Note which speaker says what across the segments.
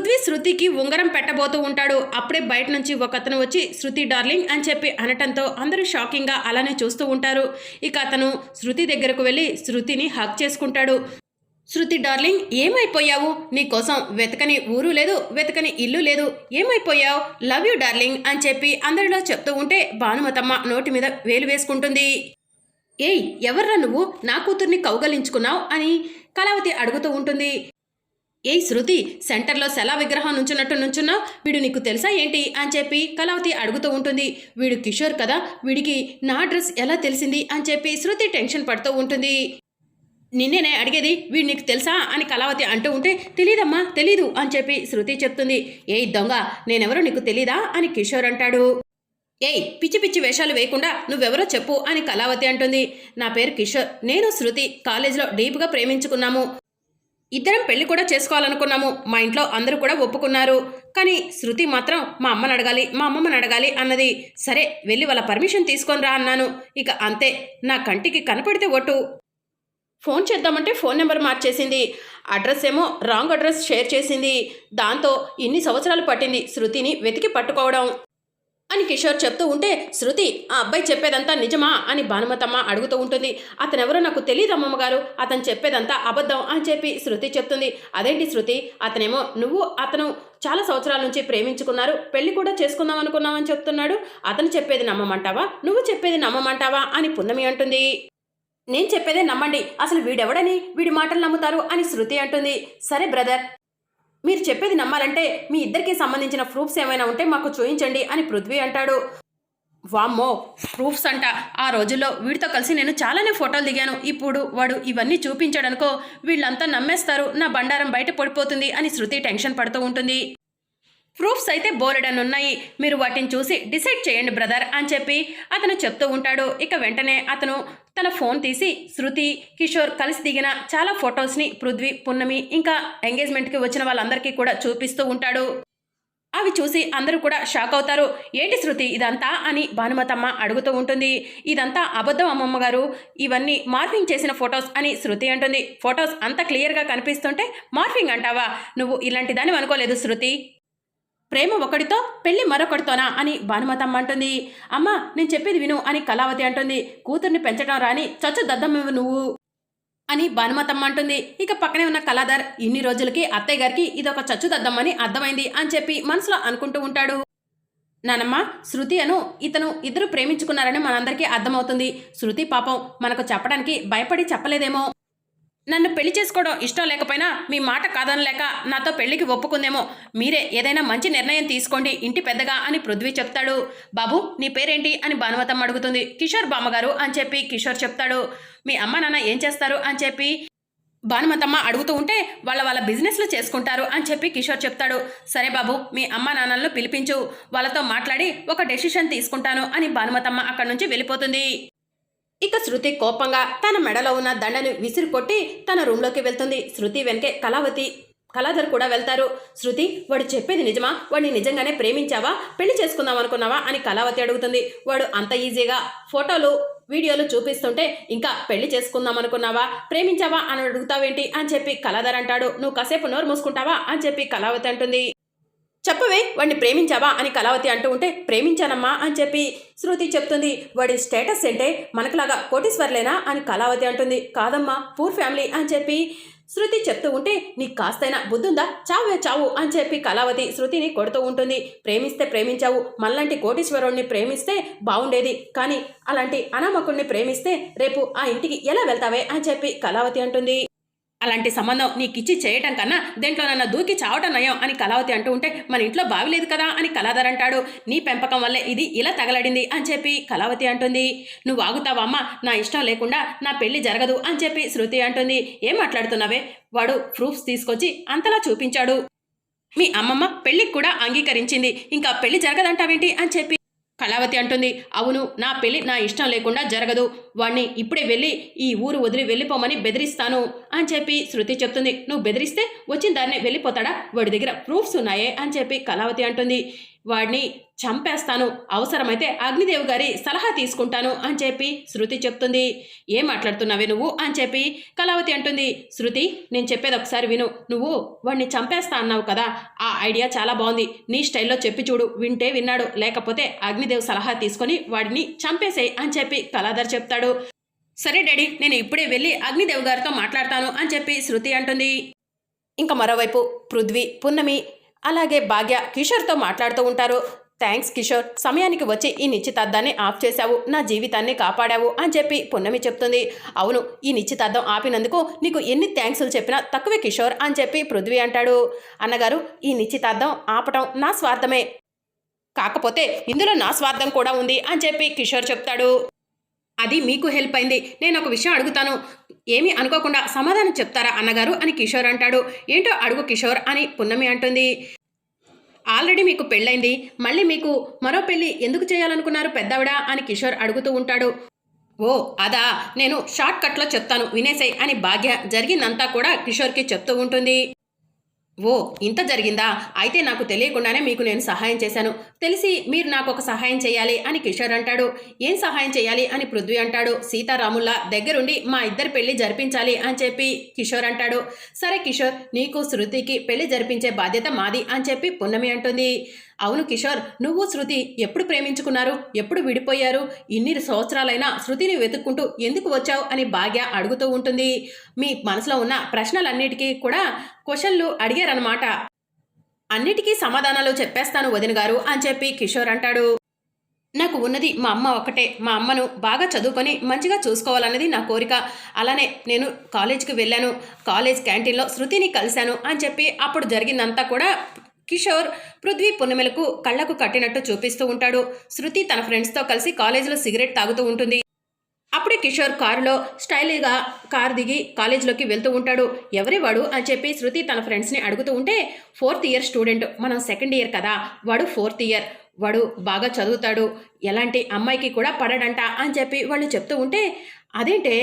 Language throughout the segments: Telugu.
Speaker 1: పృథ్వీ శృతికి ఉంగరం పెట్టబోతూ ఉంటాడు. అప్పుడే బయట నుంచి ఒక అతను వచ్చి శృతి డార్లింగ్ అని చెప్పి అనటంతో అందరూ షాకింగ్గా అలానే చూస్తూ ఉంటారు. ఇక అతను శృతి దగ్గరకు వెళ్ళి శృతిని హక్ చేసుకుంటాడు. శృతి డార్లింగ్ ఏమైపోయావు? నీకోసం వెతకని ఊరు లేదు వెతకని ఇల్లు లేదు. ఏమైపోయావు? లవ్ యూ డార్లింగ్ అని చెప్పి అందరిలో చెప్తూ ఉంటే భానుమతమ్మ నోటి మీద వేలు వేసుకుంటుంది. ఏయ్ ఎవర్రా నువ్వు? నా కూతుర్ని కౌగలించుకున్నావు అని కళావతి అడుగుతూ ఉంటుంది. ఏ శృతి సెంటర్లో శలా విగ్రహం నుంచున్నట్టు నుంచున్నావు? వీడు నీకు తెలుసా ఏంటి అని చెప్పి కళావతి అడుగుతూ ఉంటుంది. వీడు కిషోర్ కదా వీడికి నా డ్రెస్ ఎలా తెలిసింది అని చెప్పి శృతి టెన్షన్ పడుతూ ఉంటుంది. నిన్నేనే అడిగేది వీడు నీకు తెలుసా అని కళావతి అంటూ ఉంటే తెలీదమ్మా తెలీదు అని చెప్పి శృతి చెప్తుంది. ఏ దొంగ నేనెవరో నీకు తెలీదా అని కిషోర్ అంటాడు. ఏయ్ పిచ్చి పిచ్చి వేషాలు వేయకుండా నువ్వెవరో చెప్పు అని కళావతి అంటుంది. నా పేరు కిషోర్ నేను శృతి కాలేజీలో డీప్గా ప్రేమించుకున్నాము. ఇద్దరం పెళ్ళి కూడా చేసుకోవాలనుకున్నాము. మా ఇంట్లో అందరూ కూడా ఒప్పుకున్నారు. కానీ శృతి మాత్రం మా అమ్మని అడగాలి మా అమ్మమ్మని అడగాలి అన్నది సరే వెళ్ళి వాళ్ళ పర్మిషన్ తీసుకొని రా అన్నాను. ఇక అంతే నా కంటికి కనపడితే ఒట్టు. ఫోన్ చేద్దామంటే ఫోన్ నెంబర్ మార్చేసింది. అడ్రస్ ఏమో రాంగ్ అడ్రస్ షేర్ చేసింది. దాంతో ఇన్ని సంవత్సరాలు పట్టింది శృతిని వెతికి పట్టుకోవడం. అని కిషోర్ చెప్తూ ఉంటే శృతి ఆ అబ్బాయి చెప్పేదంతా నిజమా? అని భానుమతమ్మ అడుగుతూ ఉంటుంది. అతనెవరో నాకు తెలియదు అమ్మమ్మగారు. అతను చెప్పేదంతా అబద్ధం అని చెప్పి శృతి చెప్తుంది. అదేంటి శృతి? అతనేమో నువ్వు అతను చాలా సంవత్సరాల నుంచి ప్రేమించుకున్నారు. పెళ్ళి కూడా చేసుకుందాం అనుకున్నామని చెప్తున్నాడు. అతను చెప్పేది నమ్మమంటావా? నువ్వు చెప్పేది నమ్మమంటావా? అని పున్నమి అంటుంది. నేను చెప్పేదే నమ్మండి. అసలు వీడెవడని? వీడి మాటలు నమ్ముతారు అని శృతి అంటుంది. సరే బ్రదర్ మీరు చెప్పేది నమ్మాలంటే మీ ఇద్దరికి సంబంధించిన ప్రూఫ్స్ ఏమైనా ఉంటే మాకు చూపించండి అని పృథ్వీ అంటాడు. వామ్మో ప్రూఫ్స్ అంట. ఆ రోజుల్లో వీడితో కలిసి నేను చాలానే ఫోటోలు దిగాను. ఇప్పుడు వాడు ఇవన్నీ చూపించాడనుకో వీళ్ళంతా నమ్మేస్తారు. నా బండారం బయట పడిపోతుంది అని శృతి టెన్షన్ పడుతూ ఉంటుంది. ప్రూఫ్స్ అయితే బోలెడన్ ఉన్నాయి. మీరు వాటిని చూసి డిసైడ్ చేయండి బ్రదర్ అని చెప్పి అతను చెప్తూ ఉంటాడు. ఇక వెంటనే అతను తన ఫోన్ తీసి శృతి కిషోర్ కలిసి దిగిన చాలా ఫొటోస్ని పృథ్వీ పున్నమి ఇంకా ఎంగేజ్మెంట్కి వచ్చిన వాళ్ళందరికీ కూడా చూపిస్తూ ఉంటాడు. అవి చూసి అందరూ కూడా షాక్ అవుతారు. ఏంటి శృతి ఇదంతా అని భానుమతమ్మ అడుగుతూ ఉంటుంది. ఇదంతా అబద్ధం అమ్మమ్మ గారు. ఇవన్నీ మార్ఫింగ్ చేసిన ఫొటోస్ అని శృతి అంటుంది. ఫొటోస్ అంత క్లియర్గా కనిపిస్తుంటే మార్ఫింగ్ అంటావా? నువ్వు ఇలాంటి దాన్ని అనుకోలేదు శృతి. ప్రేమ ఒకటితో పెళ్ళి మరొకడితోనా అని భానుమతమ్మ అంటుంది. అమ్మ నేను చెప్పేది విను అని కళావతి అంటుంది. కూతుర్ని పెంచడం రాని చచ్చు దద్దమ్మ నువ్వు అని భానుమతమ్మ అంటుంది. ఇక పక్కనే ఉన్న కళాధర్ ఇన్ని రోజులకి అత్తయ్య గారికి ఇదొక చచ్చు దద్దమ్మని అర్థమైంది అని చెప్పి మనసులో అనుకుంటూ ఉంటాడు. నానమ్మ శృతి అను ఇతను ఇద్దరు ప్రేమించుకున్నారని మనందరికీ అర్థమవుతుంది. శృతి పాపం మనకు చెప్పడానికి భయపడి చెప్పలేదేమో. నన్ను పెళ్ళి చేసుకోవడం ఇష్టం లేకపోయినా మీ మాట కాదనలేక నాతో పెళ్ళికి ఒప్పుకుందేమో. మీరే ఏదైనా మంచి నిర్ణయం తీసుకోండి ఇంటి పెద్దగా అని పృథ్వీ చెప్తాడు. బాబు నీ పేరేంటి? అని భానువతమ్మ అడుగుతుంది. కిషోర్ బామ్మగారు అని చెప్పి కిషోర్ చెప్తాడు. మీ అమ్మ నాన్న ఏం చేస్తారు? అని చెప్పి భానుమతమ్మ అడుగుతూ ఉంటే వాళ్ళ వాళ్ళ బిజినెస్లు చేసుకుంటారు అని చెప్పి కిషోర్ చెప్తాడు. సరే బాబు మీ అమ్మ నాన్నలను పిలిపించు. వాళ్ళతో మాట్లాడి ఒక డెసిషన్ తీసుకుంటాను అని భానుమతమ్మ అక్కడి నుంచి వెళ్ళిపోతుంది. ఇక శృతి కోపంగా తన మెడలో ఉన్న దండను విసిరి కొట్టి తన రూమ్లోకి వెళ్తుంది. శృతి వెనకే కళావతి కళాధర్ కూడా వెళ్తారు. శృతి వాడు చెప్పేది నిజమా? వాడిని నిజంగానే ప్రేమించావా? పెళ్ళి చేసుకుందాం అనుకున్నావా? అని కళావతి అడుగుతుంది. వాడు అంత ఈజీగా ఫోటోలు వీడియోలు చూపిస్తుంటే ఇంకా పెళ్ళి చేసుకుందాం అనుకున్నావా? ప్రేమించావా? అని అడుగుతావేంటి? అని చెప్పి కళాధర్ అంటాడు. నువ్వు కాసేపు నోరు మూసుకుంటావా? అని చెప్పి కళావతి అంటుంది. చెప్పవే వాడిని ప్రేమించావా అని కళావతి అంటూ ఉంటే ప్రేమించానమ్మా అని చెప్పి శృతి చెప్తుంది. వాడి స్టేటస్ ఏంటే మనకులాగా కోటీశ్వర్లేనా అని కళావతి అంటుంది. కాదమ్మా పూర్ ఫ్యామిలీ అని చెప్పి శృతి చెప్తూ ఉంటే నీకు కాస్తైనా బుద్ధుందా? చావే చావు అని చెప్పి కళావతి శృతిని కొడుతూ ఉంటుంది. ప్రేమిస్తే ప్రేమించావు మళ్ళంటి కోటీశ్వరుణ్ణి ప్రేమిస్తే బాగుండేది కానీ అలాంటి అనామకుణ్ణి ప్రేమిస్తే రేపు ఆ ఇంటికి ఎలా వెళ్తావే అని చెప్పి కళావతి అంటుంది. అలాంటి సంబంధం నీకు ఇచ్చి చేయటం కన్నా దేంట్లో నన్ను దూకి చావటం నయం అని కళావతి అంటూ ఉంటే మన ఇంట్లో బావిలేదు కదా అని కళాధర్ అంటాడు. నీ పెంపకం వల్లే ఇది ఇలా తగలడింది అని చెప్పి కళావతి అంటుంది. నువ్వు ఆగుతావా నా ఇష్టం లేకుండా నా పెళ్ళి జరగదు అని చెప్పి శృతి అంటుంది. ఏం మాట్లాడుతున్నావే? వాడు ప్రూఫ్స్ తీసుకొచ్చి అంతలా చూపించాడు. మీ అమ్మమ్మ పెళ్ళికి కూడా అంగీకరించింది. ఇంకా పెళ్ళి జరగదంటావేంటి అని చెప్పి కళావతి అంటుంది అవును నా పెళ్ళి నా ఇష్టం లేకుండా జరగదు. వాణ్ణి ఇప్పుడే వెళ్ళి ఈ ఊరు వదిలి వెళ్ళిపోమని బెదిరిస్తాను అని చెప్పి శృతి చెప్తుంది. నువ్వు బెదిరిస్తే వచ్చిన దాన్ని వెళ్ళిపోతాడా? వాడి దగ్గర ప్రూఫ్స్ ఉన్నాయే అని చెప్పి కళావతి అంటుంది. వాడిని చంపేస్తాను. అవసరమైతే అగ్నిదేవ్ గారి సలహా తీసుకుంటాను అని చెప్పి శృతి చెప్తుంది. ఏం మాట్లాడుతున్నావే నువ్వు? అని చెప్పి కళావతి అంటుంది. శృతి నేను చెప్పేది ఒకసారి విను. నువ్వు వాడిని చంపేస్తా అన్నావు కదా ఆ ఐడియా చాలా బాగుంది. నీ స్టైల్లో చెప్పి చూడు. వింటే విన్నాడు. లేకపోతే అగ్నిదేవ్ సలహా తీసుకొని వాడిని చంపేసేయ్ అని చెప్పి కళాధర్ చెప్తాడు. సరే డాడీ నేను ఇప్పుడే వెళ్ళి అగ్నిదేవ్ గారితో మాట్లాడతాను అని చెప్పి శృతి అంటుంది. ఇంకా మరోవైపు పృథ్వీ పున్నమి అలాగే భాగ్య కిషోర్తో మాట్లాడుతూ ఉంటారు. థ్యాంక్స్ కిషోర్ సమయానికి వచ్చి ఈ నిశ్చితార్థాన్ని ఆఫ్ చేశావు. నా జీవితాన్ని కాపాడావు అని చెప్పి పున్నమి చెప్తుంది. అవును ఈ నిశ్చితార్థం ఆపినందుకు నీకు ఎన్ని థ్యాంక్స్లు చెప్పినా తక్కువే కిషోర్ అని చెప్పి పృథ్వీ అంటాడు. అన్నగారు ఈ నిశ్చితార్థం ఆపటం నా స్వార్థమే. కాకపోతే ఇందులో నా స్వార్థం కూడా ఉంది అని చెప్పి కిషోర్ చెప్తాడు. అది మీకు హెల్ప్ అయింది. నేను ఒక విషయం అడుగుతాను. ఏమీ అనుకోకుండా సమాధానం చెప్తారా అన్నగారు అని కిషోర్ అంటాడు. ఏంటో అడుగు కిషోర్ అని పున్నమి అంటుంది. ఆల్రెడీ మీకు పెళ్ళైంది. మళ్ళీ మీకు మరో పెళ్ళి ఎందుకు చేయాలనుకున్నారు పెద్దవిడ అని కిషోర్ అడుగుతూ ఉంటాడు. ఓ అదా. నేను షార్ట్ కట్లో చెప్తాను. వినేసాయి అని భాగ్య జరిగిందంతా కూడా కిషోర్కి చెప్తూ ఉంటుంది. ఓ ఇంత జరిగిందా? అయితే నాకు తెలియకుండానే మీకు నేను సహాయం చేశాను. తెలిసి మీరు నాకు ఒక సహాయం చేయాలి అని కిషోర్ అంటాడు. ఏం సహాయం చేయాలి అని పృథ్వీ అంటాడు. సీతారాముల్లా దగ్గరుండి మా ఇద్దరు పెళ్ళి జరిపించాలి అని చెప్పి కిషోర్ అంటాడు. సరే కిషోర్ నీకు శృతికి పెళ్ళి జరిపించే బాధ్యత మాది అని చెప్పి పున్నమి అంటుంది. అవును కిషోర్ నువ్వు శృతి ఎప్పుడు ప్రేమించుకున్నారు? ఎప్పుడు విడిపోయారు? ఇన్ని సంవత్సరాలైనా శృతిని వెతుక్కుంటూ ఎందుకు వచ్చావు? అని భాగ్య అడుగుతూ ఉంటుంది. మీ మనసులో ఉన్న ప్రశ్నలన్నిటికీ కూడా క్వశ్చన్లు అడిగారనమాట అన్నిటికీ సమాధానాలు చెప్పేస్తాను వదిన గారు అని చెప్పి కిషోర్ అంటాడు. నాకు ఉన్నది మా అమ్మ ఒకటే మా అమ్మను బాగా చదువుకొని మంచిగా చూసుకోవాలన్నది నా కోరిక. అలానే నేను కాలేజ్కి వెళ్ళాను. కాలేజ్ క్యాంటీన్లో శృతిని కలిశాను అని చెప్పి అప్పుడు జరిగిందంతా కూడా కిషోర్ పృథ్వీ పున్నెమలకు కళ్ళకు కట్టినట్టు చూపిస్తూ ఉంటాడు. శృతి తన ఫ్రెండ్స్తో కలిసి కాలేజీలో సిగరెట్ తాగుతూ ఉంటుంది. అప్పుడే కిషోర్ కారులో స్టైలీగా కారు దిగి కాలేజీలోకి వెళ్తూ ఉంటాడు. ఎవరి వాడు అని చెప్పి శృతి తన ఫ్రెండ్స్ని అడుగుతూ ఉంటే ఫోర్త్ ఇయర్ స్టూడెంట్ మనం సెకండ్ ఇయర్ కదా వాడు ఫోర్త్ ఇయర్ వాడు బాగా చదువుతాడు ఎలాంటి అమ్మాయికి కూడా పడడంట అని చెప్పి వాళ్ళు చెప్తూ ఉంటే అదేంటే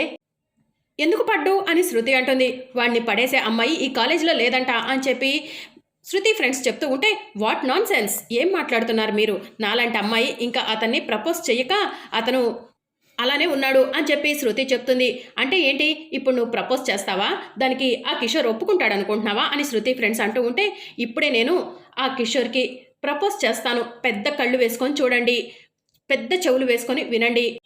Speaker 1: ఎందుకు పడ్డు అని శృతి అంటుంది. వాడిని పడేసే అమ్మాయి ఈ కాలేజీలో లేదంట అని చెప్పి శృతి ఫ్రెండ్స్ చెప్తూ ఉంటే వాట్ నాన్ సెన్స్ ఏం మాట్లాడుతున్నారు మీరు? నాలాంటి అమ్మాయి ఇంకా అతన్ని ప్రపోజ్ చెయ్యక అతను అలానే ఉన్నాడు అని చెప్పి శృతి చెప్తుంది. అంటే ఏంటి? ఇప్పుడు నువ్వు ప్రపోజ్ చేస్తావా? దానికి ఆ కిషోర్ ఒప్పుకుంటాడు అనుకుంటున్నావా? అని శృతి ఫ్రెండ్స్ అంటూ ఉంటే ఇప్పుడే నేను ఆ కిషోర్కి ప్రపోజ్ చేస్తాను. పెద్ద కళ్ళు వేసుకొని చూడండి. పెద్ద చెవులు వేసుకొని వినండి.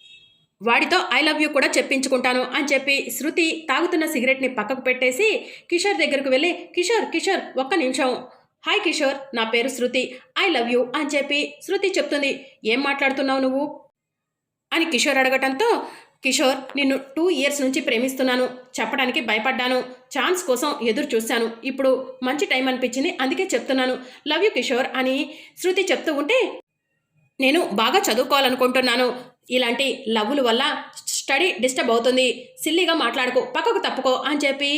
Speaker 1: వాడితో ఐ లవ్ యూ కూడా చెప్పించుకుంటాను అని చెప్పి శృతి తాగుతున్న సిగరెట్ని పక్కకు పెట్టేసి కిషోర్ దగ్గరకు వెళ్ళి కిషోర్ కిషోర్ ఒక్క నిమిషం. హాయ్ కిషోర్ నా పేరు శృతి. ఐ లవ్ యూ అని చెప్పి శృతి చెప్తుంది. ఏం మాట్లాడుతున్నావు నువ్వు? అని కిషోర్ అడగటంతో కిషోర్ నిన్ను టూ ఇయర్స్ నుంచి ప్రేమిస్తున్నాను. చెప్పడానికి భయపడ్డాను. ఛాన్స్ కోసం ఎదురు చూశాను. ఇప్పుడు మంచి టైం అనిపించింది అందుకే చెప్తున్నాను. లవ్ యూ కిషోర్ అని శృతి చెప్తూ ఉంటే నేను బాగా చదువుకోవాలనుకుంటున్నాను. ఇలాంటి లవ్వుల వల్ల స్టడీ డిస్టర్బ్ అవుతుంది. సిల్లీగా మాట్లాడుకో పక్కకు తప్పుకో అని చెప్పి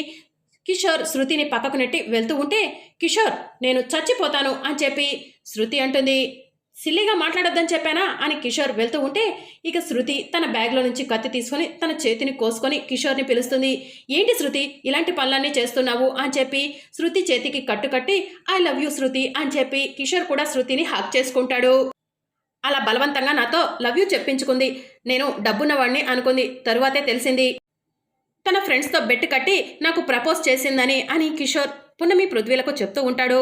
Speaker 1: కిషోర్ శృతిని పక్కకు నెట్టి వెళ్తూ ఉంటే కిషోర్ నేను చచ్చిపోతాను అని చెప్పి శృతి అంటుంది. సిల్లీగా మాట్లాడొద్దని చెప్పానా అని కిషోర్ వెళ్తూ ఉంటే ఇక శృతి తన బ్యాగ్లో నుంచి కత్తి తీసుకొని తన చేతిని కోసుకొని కిషోర్ని పిలుస్తుంది. ఏంటి శృతి ఇలాంటి పనులన్నీ చేస్తున్నావు అని చెప్పి శృతి చేతికి కట్టుకట్టి ఐ లవ్ యూ శృతి అని చెప్పి కిషోర్ కూడా శృతిని హక్ చేసుకుంటాడు. అలా బలవంతంగా నాతో లవ్ యూ చెప్పించుకుంది. నేను డబ్బున్నవాడిని అనుకుంది. తరువాతే తెలిసింది తన ఫ్రెండ్స్తో బెట్టు కట్టి నాకు ప్రపోజ్ చేసిందని అని కిషోర్ పున్నమి పృథ్వీలకు చెప్తూ ఉంటాడు.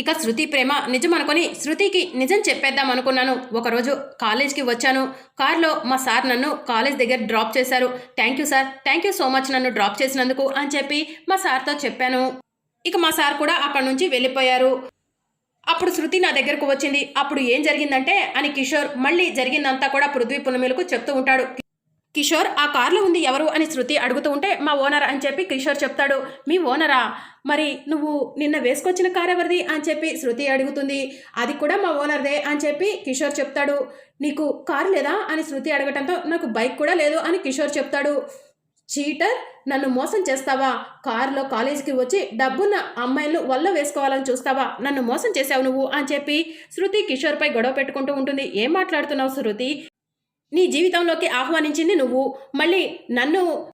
Speaker 1: ఇక శృతి ప్రేమ నిజం అనుకొని శృతికి నిజం చెప్పేద్దాం అనుకున్నాను. ఒకరోజు కాలేజ్కి వచ్చాను. కార్లో మా సార్ నన్ను కాలేజ్ దగ్గర డ్రాప్ చేశారు. Thank you sir. Thank you so much నన్ను డ్రాప్ చేసినందుకు అని చెప్పి మా సార్తో చెప్పాను. ఇక మా సార్ కూడా అక్కడి నుంచి వెళ్ళిపోయారు. అప్పుడు శృతి నా దగ్గరకు వచ్చింది. అప్పుడు ఏం జరిగిందంటే అని కిషోర్ మళ్ళీ జరిగిందంతా కూడా పృథ్వీ పునమిలకు చెప్తూ ఉంటాడు. కిషోర్ ఆ కార్లో ఉంది ఎవరు? అని శృతి అడుగుతూ ఉంటే మా ఓనర్ అని చెప్పి కిషోర్ చెప్తాడు. మీ ఓనరా? మరి నువ్వు నిన్న వేసుకొచ్చిన కార్ ఎవరిది? అని చెప్పి శృతి అడుగుతుంది. అది కూడా మా ఓనర్దే అని చెప్పి కిషోర్ చెప్తాడు. నీకు కారు లేదా? అని శృతి అడగటంతో నాకు బైక్ కూడా లేదు అని కిషోర్ చెప్తాడు. చీటర్ నన్ను మోసం చేస్తావా? కారులో కాలేజీకి వచ్చి డబ్బున్న అమ్మాయిలను వల్ల వేసుకోవాలని చూస్తావా? నన్ను మోసం చేసావు నువ్వు అని చెప్పి శృతి కిషోర్పై గొడవ పెట్టుకుంటూ ఉంటుంది. ఏం మాట్లాడుతున్నావు శృతి? నీ జీవితంలోకి ఆహ్వానించింది నువ్వు. మళ్ళీ నన్ను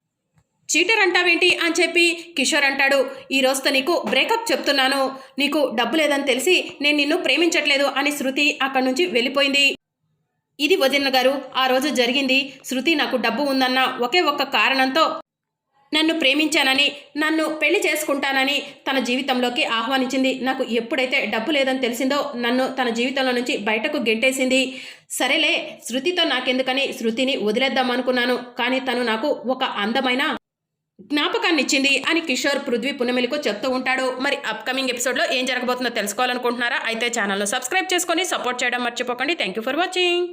Speaker 1: చీటర్ అంటావేంటి అని చెప్పి కిషోర్ అంటాడు. ఈ రోజుతో నీకు బ్రేకప్ చెప్తున్నాను. నీకు డబ్బు లేదని తెలిసి నేను నిన్ను ప్రేమించట్లేదు అని శృతి అక్కడి నుంచి వెళ్ళిపోయింది. ఇది వదిన గారు ఆ రోజు జరిగింది. శృతి నాకు డబ్బు ఉందన్న ఒకే ఒక్క కారణంతో నన్ను ప్రేమించానని నన్ను పెళ్ళి చేసుకుంటానని తన జీవితంలోకి ఆహ్వానించింది. నాకు ఎప్పుడైతే డబ్బు లేదని తెలిసిందో నన్ను తన జీవితంలో నుంచి బయటకు గెంటేసింది. సరేలే శృతితో నాకెందుకని శృతిని వదిలేద్దాం అనుకున్నాను. కానీ తను నాకు ఒక అందమైన జ్ఞాపకాన్ని ఇచ్చింది అని కిషోర్ పృథ్వీ పునమిలకు చెప్తూ ఉంటాడు. మరి అప్కమింగ్ ఎపిసోడ్లో ఏం జరగబోతుందో తెలుసుకోవాలనుకుంటున్నారా? అయితే ఛానల్ను సబ్స్క్రైబ్ చేసుకొని సపోర్ట్ చేయడం మర్చిపోకండి. Thank you for watching